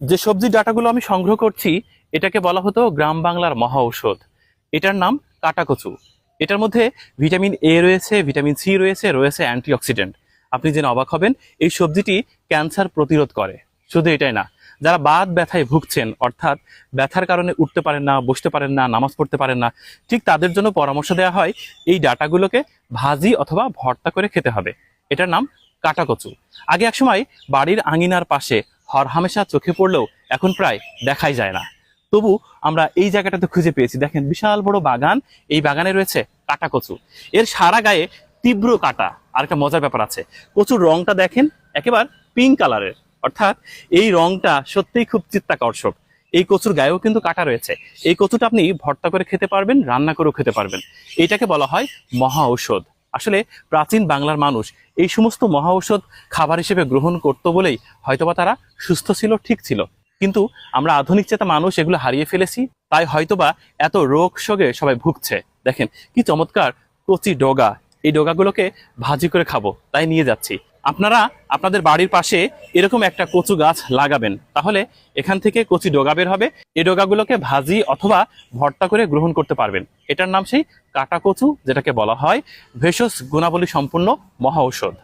যে সবজি ডাটাগুলো আমি সংগ্রহ করছি, এটাকে বলা হতো গ্রাম বাংলার মহা ঔষধ। এটার নাম কাটাকচু। এটার মধ্যে ভিটামিন এ রয়েছে, ভিটামিন সি রয়েছে রয়েছে অ্যান্টিঅক্সিডেন্ট। আপনি যেন অবাক হবেন, এই সবজিটি ক্যান্সার প্রতিরোধ করে। শুধু এটাই না, যারা বাদ ব্যথায় ভুগছেন, অর্থাৎ ব্যথার কারণে উঠতে পারেন না, বসতে পারেন না, নামাজ পড়তে পারেন না, ঠিক তাদের জন্য পরামর্শ দেওয়া হয়, এই ডাটাগুলোকে ভাজি অথবা ভর্তা করে খেতে হবে। এটার নাম কাটাকচু। আগে একসময় বাড়ির আঙিনার পাশে হরহামেশা চোখে পড়লেও এখন প্রায় দেখাই যায় না। তবু আমরা এই জায়গাটাতে খুঁজে পেয়েছি। দেখেন, বিশাল বড় বাগান। এই বাগানে রয়েছে কাটা কচু। এর সারা গায়ে তীব্র কাটা। আর একটা মজার ব্যাপার আছে, কচুর রংটা দেখেন একেবারে পিঙ্ক কালারের অর্থাৎ এই রংটা সত্যিই খুব চিত্তাকর্ষক। এই কচুর গায়েও কিন্তু কাটা রয়েছে। এই কচুটা আপনি ভর্তা করে খেতে পারবেন, রান্না করেও খেতে পারবেন। এটাকে বলা হয় মহা ঔষধ। আসলে প্রাচীন বাংলার মানুষ এই সমস্ত মহা ঔষধ খাবার হিসেবে গ্রহণ করত বলেই হয়তোবা তারা সুস্থ ছিল, ঠিক ছিল। কিন্তু আমরা আধুনিক চেতা মানুষ এগুলো হারিয়ে ফেলেছি, তাই হয়তোবা এত রোগ শোগে সবাই ভুগছে। দেখেন, কি চমৎকার কচি ডগা। এই ডগাগুলোকে ভাজি করে খাব, তাই নিয়ে যাচ্ছি। আপনারা আপনাদের বাড়ির পাশে এরকম একটা কচু গাছ লাগাবেন। তাহলে এখান থেকে কচি ডোগা বের হবে। এই ডোগাগুলোকে ভাজি অথবা ভর্তা করে গ্রহণ করতে পারবেন। এটার নাম সেই কাটা কচু, যেটাকে বলা হয় ভেষজ গুণাবলী সম্পূর্ণ মহা ঔষধ।